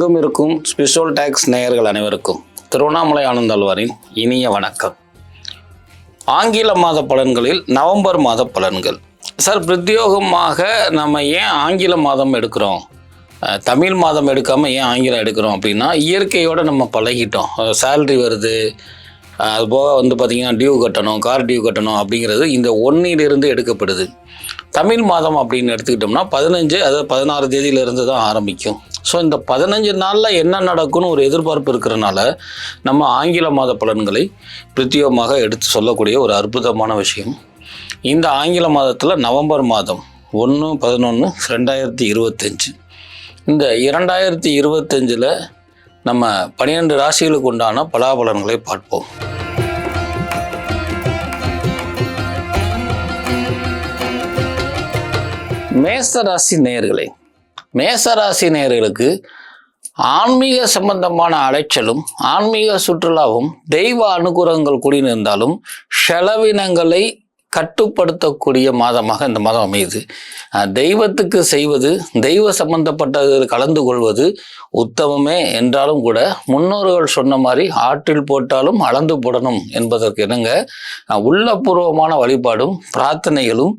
எங்கும் இருக்கும் special tax நேயர்கள் அனைவருக்கும் திருவண்ணாமலை ஆனந்தாழ்வாரின் இனிய வணக்கம். ஆங்கில மாத பலன்களில் நவம்பர் மாத பலன்கள். சார் பிரத்யோகமாக நம்ம ஏன் ஆங்கில மாதம் எடுக்கிறோம்? தமிழ் மாதம் எடுக்காமல் ஏன் ஆங்கிலம் எடுக்கிறோம் அப்படின்னா இயற்கையோடு நம்ம பழகிட்டோம். சேல்ரி வருது. அது போக வந்து பார்த்திங்கன்னா டியூ கட்டணும் கார் டியூ கட்டணும் அப்படிங்கிறது இந்த ஒன்னிலிருந்து எடுக்கப்படுது. தமிழ் மாதம் அப்படின்னு எடுத்துக்கிட்டோம்னா பதினஞ்சு அதாவது பதினாறு தேதியிலிருந்து தான் ஆரம்பிக்கும். ஸோ இந்த பதினஞ்சு நாளில் என்ன நடக்கும்னு ஒரு எதிர்பார்ப்பு இருக்கிறனால நம்ம ஆங்கில மாத பலன்களை பிரத்யேகமாக எடுத்து சொல்லக்கூடிய ஒரு அற்புதமான விஷயம். இந்த ஆங்கில மாதத்தில் நவம்பர் மாதம் ஒன்று பதினொன்று ரெண்டாயிரத்தி இருபத்தஞ்சு. இந்த இரண்டாயிரத்தி இருபத்தஞ்சில் நம்ம பன்னிரெண்டு ராசிகளுக்கு உண்டான பலாபலன்களை பார்ப்போம். மேசராசி நேயர்களே மேசராசி நேர்களுக்கு ஆன்மீக சம்பந்தமான அலைச்சலும் ஆன்மீக சுற்றுலாவும் தெய்வ அனுகூலங்கள் கூடியிருந்தாலும் செலவினங்களை கட்டுப்படுத்தக்கூடிய மாதமாக இந்த மாதம் அமையுது. தெய்வத்துக்கு செய்வது தெய்வ சம்பந்தப்பட்டது கலந்து கொள்வது உத்தமமே என்றாலும் கூட முன்னோர்கள் சொன்ன மாதிரி ஆற்றில் போட்டாலும் அளந்து போடணும் என்பதற்கு இணங்க உள்ளபூர்வமான வழிபாடும் பிரார்த்தனைகளும்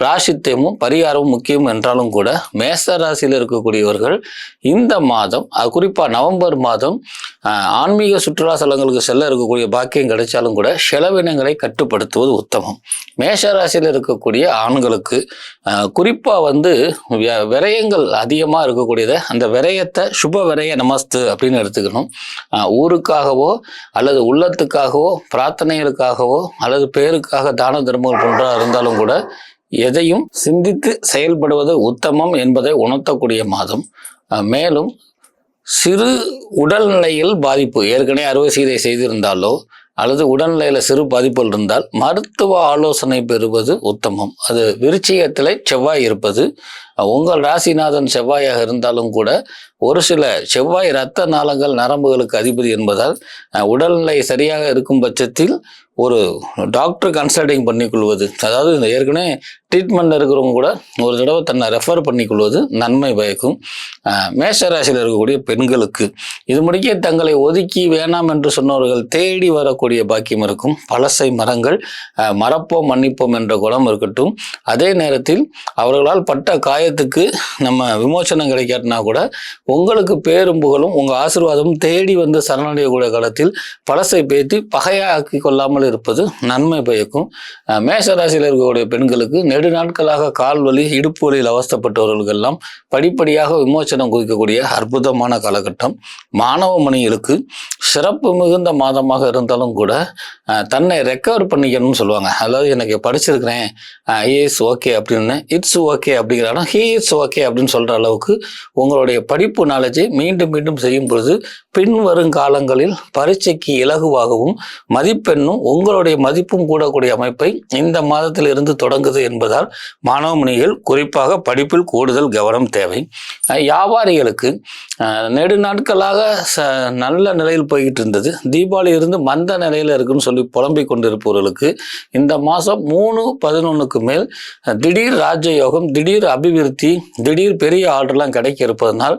பிராசித்தியமும் பரிகாரமும் முக்கியம் என்றாலும் கூட மேச ராசியில் இருக்கக்கூடியவர்கள் இந்த மாதம் அது குறிப்பாக நவம்பர் மாதம் ஆன்மீக சுற்றுலா தலங்களுக்கு செல்ல இருக்கக்கூடிய பாக்கியம் கிடைச்சாலும் கூட செலவினங்களை கட்டுப்படுத்துவது உத்தமம். மேஷ ராசியில் இருக்கக்கூடிய ஆண்களுக்கு குறிப்பாக வந்து விய- விரயங்கள் அதிகமாக இருக்கக்கூடியதை அந்த விரயத்தை சுப விரய நமஸ்து அப்படின்னு எடுத்துக்கணும். ஊருக்காகவோ அல்லது உள்ளத்துக்காகவோ பிரார்த்தனைகளுக்காகவோ அல்லது பேருக்காக தான தர்மங்கள் போன்றா இருந்தாலும் கூட எதையும் சிந்தித்து செயல்படுவது உத்தமம் என்பதை உணர்த்தக்கூடிய மாதம். மேலும் சிறு உடல்நிலையில் பாதிப்பு ஏற்கனவே அறுவை சிகிச்சை செய்திருந்தாலோ அல்லது உடல்நிலையில் சிறு பாதிப்புகள் இருந்தால் மருத்துவ ஆலோசனை பெறுவது உத்தமம். அது விருச்சிகத்தில் செவ்வாய் இருப்பது. உங்கள் ராசிநாதன் செவ்வாயாக இருந்தாலும் கூட ஒரு சில செவ்வாய் இரத்த நாளங்கள் நரம்புகளுக்கு அதிபதி என்பதால் உடல்நிலை சரியாக இருக்கும் பட்சத்தில் ஒரு டாக்டர் கன்சல்டிங் பண்ணிக்கொள்வது. அதாவது இந்த ஏற்கனவே ட்ரீட்மெண்ட் இருக்கிறவங்க கூட ஒரு தடவை தன்னை ரெஃபர் பண்ணிக்கொள்வது நன்மை பயக்கும். மேஷராசியில் இருக்கக்கூடிய பெண்களுக்கு இது முடிக்க தங்களை ஒதுக்கி வேணாம் என்று சொன்னவர்கள் தேடி வரக்கூடிய பாக்கியம் இருக்கும். பழசை மரங்கள் மறப்போம் மன்னிப்போம் என்ற குணம் இருக்கட்டும். அதே நேரத்தில் அவர்களால் பட்ட காயத்துக்கு நம்ம விமோசனம் கிடைக்காட்டினா கூட உங்களுக்கு பேரும் புகழும் உங்கள் ஆசீர்வாதமும் தேடி வந்து சரணடையக்கூடிய காலத்தில் பழசை பேத்தி பகையாக்கி கொள்ளாமல் இருப்பது நன்மை பயக்கும். அஹ், ராசியில் இருக்கக்கூடிய பெண்களுக்கு நெடு நாட்களாக கால் வலி இடுப்பு வலியில் அவஸ்தப்பட்டவர்களுக்கெல்லாம் படிப்படியாக விமோசனம் குறிக்கக்கூடிய அற்புதமான காலகட்டம். மாணவ மணிகளுக்கு சிறப்பு மிகுந்த மாதமாக இருந்தாலும் கூட தன்னை ரெக்கவர் பண்ணிக்கணும்னு சொல்லுவாங்க. அதாவது எனக்கு படிச்சிருக்கிறேன். ஐஏஎஸ் ஓகே அப்படின்னு. இட்ஸ் ஓகே அப்படிங்கிறாலும் ஹீ இட்ஸ் ஓகே அப்படின்னு சொல்கிற அளவுக்கு உங்களுடைய படிப்பு நாலேஜை மீண்டும் மீண்டும் செய்யும் பொழுது பின்வரும் காலங்களில் பரீட்சைக்கு இலகுவாகவும் மதிப்பெண்ணும் உங்களுடைய மதிப்பும் கூடக்கூடிய அமைப்பை இந்த மாதத்தில் இருந்து தொடங்குது என்பதால் மாணவமணிகள் குறிப்பாக படிப்பில் கூடுதல் கவனம் தேவை. வியாபாரிகளுக்கு நெடு நாட்களாக ச நல்ல நிலையில் போய்கிட்டு இருந்தது தீபாவளி இருந்து மந்த நிலையில் இருக்குன்னு சொல்லி புலம்பிக் கொண்டிருப்பவர்களுக்கு இந்த மாதம் மூணு பதினொன்றுக்கு மேல் திடீர் ராஜயோகம் திடீர் அபிவிருத்தி திடீர் பெரிய ஆர்டர்லாம் கிடைக்க இருப்பதனால்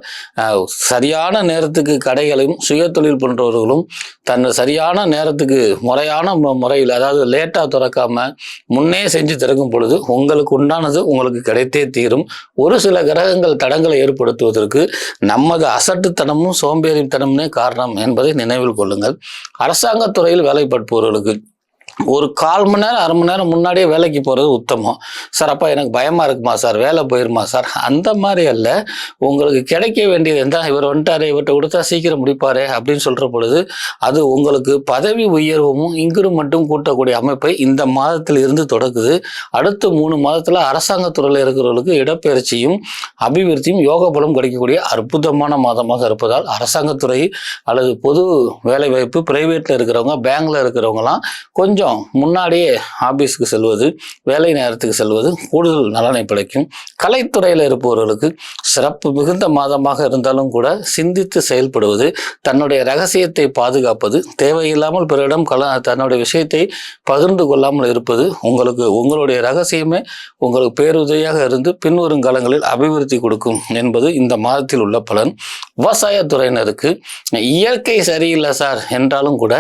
சரியான நேரத்துக்கு கடைகளையும் சுய தொழில் பண்ணுறவர்களும் தன் சரியான நேரத்துக்கு முறையான சரியான முறையில் அதாவது லேட்டாக திறக்காம முன்னே செஞ்சு திறக்கும் பொழுது உங்களுக்கு உண்டானது உங்களுக்கு கிடைத்தே தீரும். ஒரு சில கிரகங்கள் தடங்களை ஏற்படுத்துவதற்கு நமது அசட்டுத்தனமும் சோம்பேறித்தனமே காரணம் என்பதை நினைவில் கொள்ளுங்கள். அரசாங்கத் துறையில் வேலைப்படுபவர்களுக்கு ஒரு கால் மணி நேரம் அரை மணி நேரம் முன்னாடியே வேலைக்கு போகிறது உத்தமம். சார் அப்பா எனக்கு பயமாக இருக்குமா சார்? வேலை போயிருமா சார்? அந்த மாதிரி அல்ல. உங்களுக்கு கிடைக்க வேண்டியது இருந்தால் இவர் வந்துட்டாரு இவர்கிட்ட கொடுத்தா சீக்கிரம் முடிப்பாரு அப்படின்னு சொல்கிற பொழுது அது உங்களுக்கு பதவி உயர்வும் இன்க்ரிமெண்ட்டும் கூட்டக்கூடிய அமைப்பை இந்த மாதத்தில் இருந்து தொடக்குது. அடுத்த மூணு மாதத்தில் அரசாங்கத்துறையில் இருக்கிறவர்களுக்கு இடப்பெயர்ச்சியும் அபிவிருத்தியும் யோக பலம் கிடைக்கக்கூடிய அற்புதமான மாதமாக இருப்பதால் அரசாங்கத்துறை அல்லது பொது வேலைவாய்ப்பு பிரைவேட்டில் இருக்கிறவங்க பேங்கில் இருக்கிறவங்கலாம் கொஞ்சம் கொஞ்சம் முன்னாடியே ஆபீஸ்க்கு செல்வது வேலை நேரத்துக்கு செல்வது கூடுதல் நலனை பிழைக்கும் கலைத்துறையில் இருப்பவர்களுக்கு சிறப்பு மிகுந்த மாதமாக இருந்தாலும் கூட சிந்தித்து செயல்படுவது தன்னுடைய ரகசியத்தை பாதுகாப்பது தேவையில்லாமல் பிறரிடம் கல தன்னுடைய விஷயத்தை பகிர்ந்து கொள்ளாமல் இருப்பது உங்களுக்கு உங்களுடைய ரகசியமே உங்களுக்கு பேருதவியாக இருந்து பின்வரும் காலங்களில் அபிவிருத்தி கொடுக்கும் என்பது இந்த மாதத்தில் உள்ள பலன். விவசாயத்துறையினருக்கு இயற்கை சரியில்லை சார் என்றாலும் கூட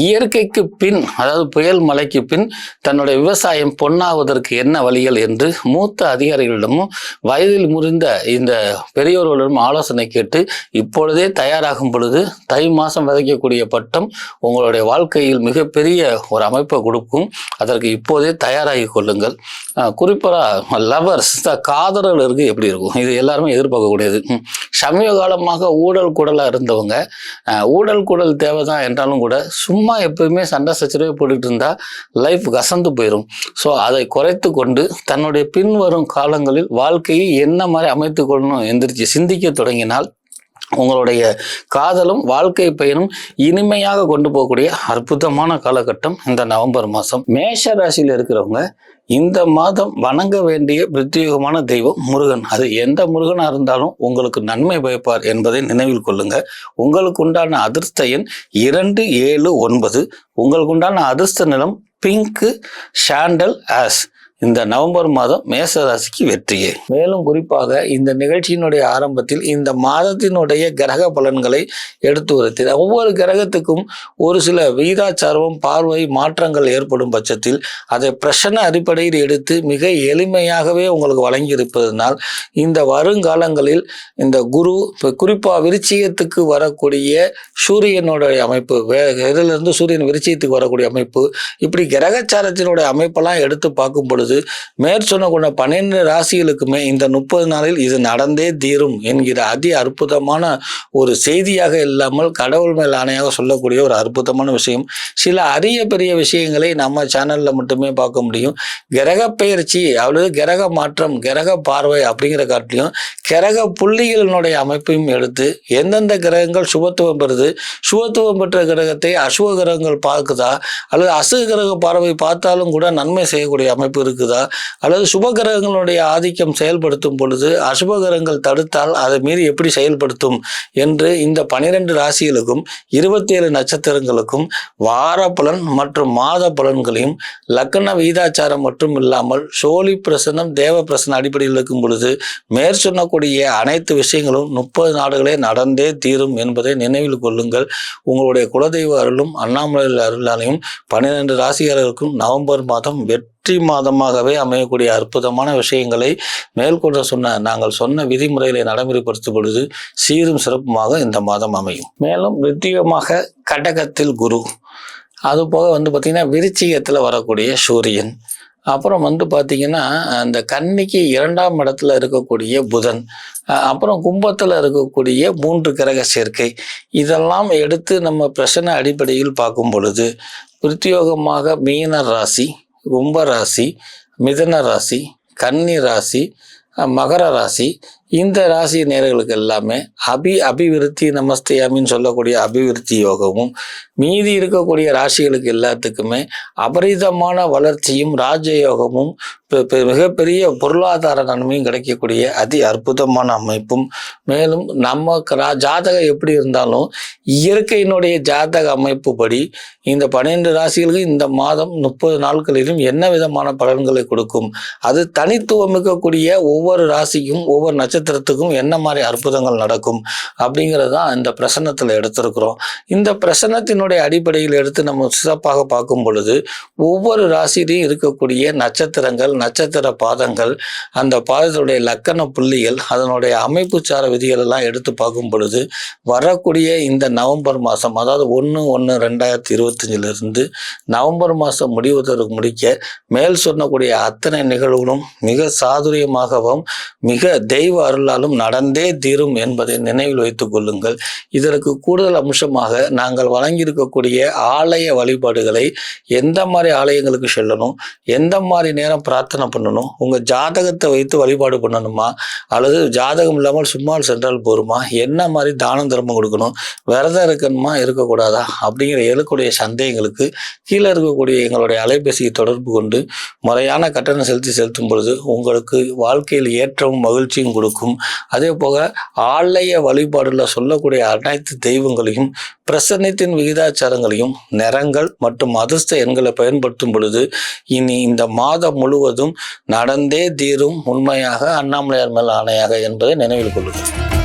இயற்கைக்கு பின் அதாவது புயல் மழைக்கு பின் தன்னுடைய விவசாயம் பொன்னாவதற்கு என்ன வழிகள் என்று மூத்த அதிகாரிகளிடமும் வயதில் முறிந்த இந்த பெரியோர்களிடம் ஆலோசனை கேட்டு இப்பொழுதே தயாராகும் பொழுது தை மாதம் விதைக்கக்கூடிய பட்டம் உங்களுடைய வாழ்க்கையில் மிகப்பெரிய ஒரு அமைப்பை கொடுக்கும். அதற்கு இப்போதே தயாராகி கொள்ளுங்கள். குறிப்பாக லவர்ஸ் லவர்ஸ் காதலர்களுக்கு எப்படி இருக்கும்? இது எல்லாருமே எதிர்பார்க்கக்கூடியது. சமீப காலமாக ஊழல் குடலாக இருந்தவங்க ஊழல் குடல் தேவைதான் என்றாலும் கூட சும்மா எப்பவுமே சண்டை சச்சரவே போட்டுட்டு இருந்தா லைஃப் கசந்து போயிடும் ஸோ அதை குறைத்து கொண்டு தன்னுடைய பின்வரும் காலங்களில் வாழ்க்கையை என்ன மாதிரி அமைத்து கொள்ளணும் எந்திரிச்சு சிந்திக்க தொடங்கினால் உங்களுடைய காதலும் வாழ்க்கை பயனும் இனிமையாக கொண்டு போகக்கூடிய அற்புதமான காலகட்டம் இந்த நவம்பர் மாதம். மேஷ ராசியில் இருக்கிறவங்க இந்த மாதம் வணங்க வேண்டிய பிரத்யேகமான தெய்வம் முருகன். அது எந்த முருகனாக இருந்தாலும் உங்களுக்கு நன்மை பயப்பார் என்பதை நினைவில் கொள்ளுங்க. உங்களுக்கு உண்டான அதிர்ஷ்ட எண் இரண்டு ஏழு ஒன்பது. உங்களுக்கு உண்டான அதிர்ஷ்ட நிலம் பிங்க் ஷாண்டல் ஆஸ் இந்த நவம்பர் மாதம் மேச ராசிக்கு வெற்றியே. மேலும் குறிப்பாக இந்த நிகழ்ச்சியினுடைய ஆரம்பத்தில் இந்த மாதத்தினுடைய கிரக பலன்களை எடுத்து வருத்தேன் ஒவ்வொரு கிரகத்துக்கும் ஒரு சில விகிதாச்சாரம் பார்வை மாற்றங்கள் ஏற்படும் பட்சத்தில் அதை பிரச்சனை அடிப்படையில் எடுத்து மிக எளிமையாகவே உங்களுக்கு வழங்கி இருப்பதனால் இந்த வருங்காலங்களில் இந்த குரு இப்போ குறிப்பாக விருச்சியத்துக்கு வரக்கூடிய சூரியனுடைய அமைப்பு வே இதிலிருந்து சூரியன் விருச்சியத்துக்கு வரக்கூடிய அமைப்பு இப்படி கிரகச்சாரத்தினுடைய அமைப்பெல்லாம் எடுத்து பார்க்கும் பொழுது மேற்சொன்ன கொண்ட பன்னிரண்டு ராசிகளுக்குமே இந்த முப்பது நாளில் இது நடந்தே தீரும் என்கிற அதி அற்புதமான ஒரு செய்தியாக இல்லாமல் கடவுள் மேல் ஆணையாக சொல்லக்கூடிய ஒரு அற்புதமான விஷயம். சில அரிய பெரிய விஷயங்களை நம்ம சேனல்ல மட்டுமே பார்க்க முடியும். கிரக பெயர்ச்சி அல்லது கிரக மாற்றம் கிரக பார்வை அப்படிங்கிற காட்டிலையும் கிரக புள்ளிகளினுடைய அமைப்பையும் எடுத்து எந்தெந்த கிரகங்கள் சுபத்துவம் பெறுது சுபத்துவம் பெற்ற கிரகத்தை அசுவ கிரகங்கள் பார்க்குதா அல்லது அசுக கிரக பார்வை பார்த்தாலும் கூட நன்மை செய்யக்கூடிய அமைப்பு இருக்கு. இருக்குதா? அல்லது சுப கிரகங்களுடைய ஆதிக்கம் செயல்படுத்தும் பொழுது அசுப கிரகங்கள் தடுத்தால் அதை மீறி எப்படி செயல்படுத்தும்? என்று இந்த பனிரெண்டு ராசிகளுக்கும் இருபத்தேழு நட்சத்திரங்களுக்கும் வார பலன் மற்றும் மாத பலன்களையும் லக்கண வீதாச்சாரம் மட்டும் இல்லாமல் சோழி பிரசனம் தேவ பிரசனம் அடிப்படையில் இருக்கும் பொழுது மேற் சொன்னக்கூடிய அனைத்து விஷயங்களும் முப்பது நாடுகளே நடந்தே தீரும் என்பதை நினைவில் கொள்ளுங்கள். உங்களுடைய குலதெய்வ அருளும் அண்ணாமலை அருளாலையும் பன்னிரெண்டு ராசிகாரர்களுக்கும் நவம்பர் மாதம் வெற்றி மாதமாகவே அமையக்கூடிய அற்புதமான விஷயங்களை மேற்கொண்டு சொன்ன நாங்கள் சொன்ன விதிமுறைகளை நடைமுறைப்படுத்தும் பொழுது சீரும் சிறப்புமாக இந்த மாதம் அமையும். மேலும் வித்தியமாக கடகத்தில் குரு அதுபோக வந்து பார்த்திங்கன்னா விருச்சிகத்தில் வரக்கூடிய சூரியன் அப்புறம் வந்து பார்த்திங்கன்னா அந்த கன்னிக்கு இரண்டாம் இடத்துல இருக்கக்கூடிய புதன் அப்புறம் கும்பத்தில் இருக்கக்கூடிய மூன்று கிரக சேர்க்கை இதெல்லாம் எடுத்து நம்ம பிரச்சனை அடிப்படையில் பார்க்கும் பொழுது பிரத்யோகமாக மீன ராசி கும்ப ராசி மிதன ராசி கன்னி ராசி மகர ராசி இந்த ராசி நேர்களுக்கு எல்லாமே அபி அபிவிருத்தி நமஸ்தேயாமின்னு சொல்லக்கூடிய அபிவிருத்தி யோகமும் மீதி இருக்கக்கூடிய ராசிகளுக்கு எல்லாத்துக்குமே அபரிதமான வளர்ச்சியும் ராஜயோகமும் பெ- மிகப்பெரிய பொருளாதார நன்மையும் கிடைக்கக்கூடிய அதி அற்புதமான அமைப்பும். மேலும் நம்ம ரா- ஜாதகம் எப்படி இருந்தாலும் இயற்கையினுடைய ஜாதக அமைப்பு படி இந்த பன்னிரெண்டு ராசிகளுக்கு இந்த மாதம் முப்பது நாட்களிலும் என்ன விதமான பலன்களை கொடுக்கும்? அது தனித்துவம் இருக்கக்கூடிய ஒவ்வொரு ராசிக்கும் ஒவ்வொரு நட்சத்திரத்துக்கும் என்ன மாதிரி அற்புதங்கள் நடக்கும் அப்படிங்கிறது தான் இந்த பிரசன்னத்தில் எடுத்திருக்கிறோம். இந்த பிரசன்னத்தினுடைய அடிப்படையில் எடுத்து நம்ம சிறப்பாக பார்க்கும் பொழுது ஒவ்வொரு ராசியிலையும் இருக்கக்கூடிய நட்சத்திரங்கள் நட்சத்திர பாதங்கள் அந்த பாதத்துடைய லக்கண புள்ளிகள் அதனுடைய அமைப்பு சார விதிகள் எல்லாம் எடுத்து பார்க்கும் பொழுது வரக்கூடிய இந்த நவம்பர் மாதம் அதாவது ஒன்று ஒன்று ரெண்டாயிரத்தி இருபத்தஞ்சிலிருந்து நவம்பர் மாதம் முடிவதற்கு முடிக்க மேல் சொன்னக்கூடிய அத்தனை நிகழ்வுகளும் மிக சாதுரியமாகவும் மிக தெய்வ அருளாலும் நடந்தே தீரும் என்பதை நினைவில் வைத்துக் கொள்ளுங்கள். இதற்கு கூடுதல் அம்சமாக நாங்கள் வழங்கியிருக்கக்கூடிய ஆலய வழிபாடுகளை எந்த மாதிரி ஆலயங்களுக்கு செல்லணும் எந்த மாதிரி நேரம் பிரார்த்தனை பண்ணணும் உங்கள் ஜாதகத்தை வைத்து வழிபாடு பண்ணணுமா அல்லது ஜாதகம் இல்லாமல் சும்மா சென்றால் போருமா என்ன மாதிரி தானம் தர்மம் கொடுக்கணும் விரதம் இருக்கணுமா இருக்கக்கூடாதா அப்படிங்கிற எழுக்கூடிய சந்தேகங்களுக்கு கீழே இருக்கக்கூடிய எங்களுடைய அலைபேசியை தொடர்பு கொண்டு முறையான கட்டணம் செலுத்தி செலுத்தும் பொழுது உங்களுக்கு வாழ்க்கையில் ஏற்றமும் மகிழ்ச்சியும் கொடுக்கும். அதே போக ஆலய வழிபாடுல சொல்லக்கூடிய அனைத்து தெய்வங்களையும் பிரசன்னத்தின் விகிதாச்சாரங்களையும் நிறங்கள் மற்றும் அதிர்ஷ்ட எண்களை பயன்படுத்தும் பொழுது இனி இந்த மாதம் முழுவதும் நடந்தே தீரும் உண்மையாக அண்ணாமலையார் மேல் ஆணையாக என்பதை நினைவில் கொள்ளுங்கள்.